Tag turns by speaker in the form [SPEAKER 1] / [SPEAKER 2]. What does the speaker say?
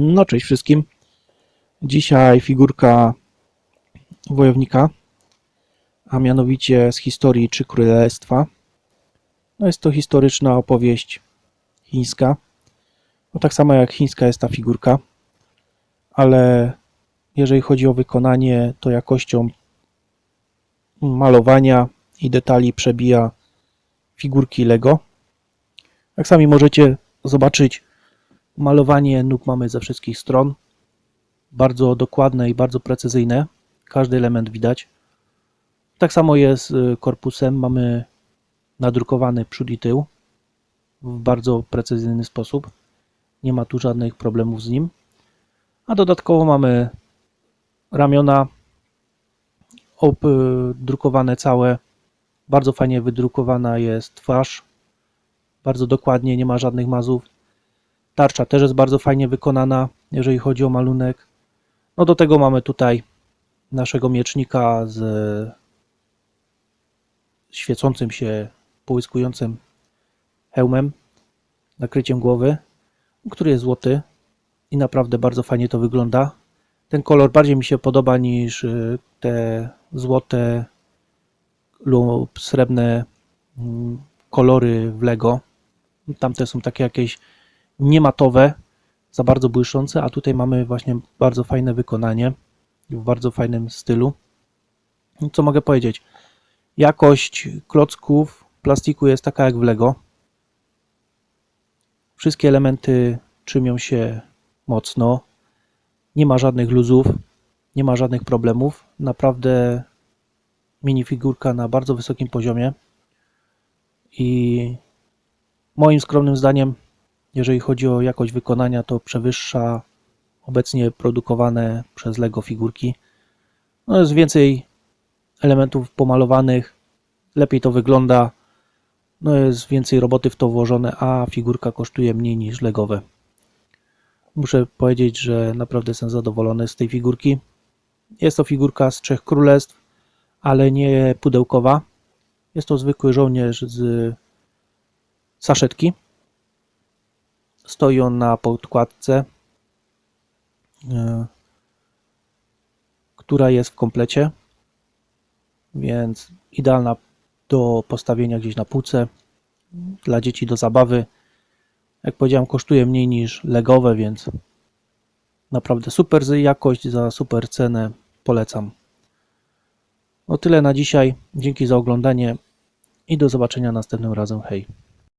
[SPEAKER 1] No, cześć wszystkim. Dzisiaj figurka wojownika, a mianowicie z historii Trzy Królestwa. No jest to historyczna opowieść chińska. No tak samo jak chińska jest ta figurka, ale jeżeli chodzi o wykonanie, to jakością malowania i detali przebija figurki Lego. Jak sami możecie zobaczyć, Malowanie nóg mamy ze wszystkich stron. Bardzo dokładne i bardzo precyzyjne. Każdy element widać. Tak samo jest z korpusem. Mamy nadrukowany przód i tył w bardzo precyzyjny sposób. Nie ma tu żadnych problemów z nim. A dodatkowo mamy ramiona drukowane całe. Bardzo fajnie wydrukowana jest twarz. Bardzo dokładnie, nie ma żadnych mazów. Tarcza też jest bardzo fajnie wykonana, jeżeli chodzi o malunek. No do tego mamy tutaj naszego miecznika z świecącym się, połyskującym hełmem, nakryciem głowy, który jest złoty i naprawdę bardzo fajnie to wygląda. Ten kolor bardziej mi się podoba niż y, te złote lub srebrne mm, kolory w Lego. Tamte są takie jakieś niematowe, za bardzo błyszczące, a tutaj mamy właśnie bardzo fajne wykonanie w bardzo fajnym stylu. No, co mogę powiedzieć? Jakość klocków plastiku jest taka jak w Lego. Wszystkie elementy trzymią się mocno. Nie ma żadnych luzów, nie ma żadnych problemów. Naprawdę minifigurka na bardzo wysokim poziomie. I moim skromnym zdaniem jeżeli chodzi o jakość wykonania, to przewyższa obecnie produkowane przez LEGO figurki. No jest więcej elementów pomalowanych, lepiej to wygląda, no jest więcej roboty w to włożone, a figurka kosztuje mniej niż legowe. Muszę powiedzieć, że naprawdę jestem zadowolony z tej figurki. Jest to figurka z Trzech Królestw, ale nie pudełkowa. Jest to zwykły żołnierz z saszetki. Stoi on na podkładce, e, która jest w komplecie, więc idealna do postawienia gdzieś na półce dla dzieci do zabawy. Jak powiedziałem, kosztuje mniej niż legowe, więc naprawdę super jakość za super cenę. Polecam. No tyle na dzisiaj. Dzięki za oglądanie i do zobaczenia następnym razem. Hej.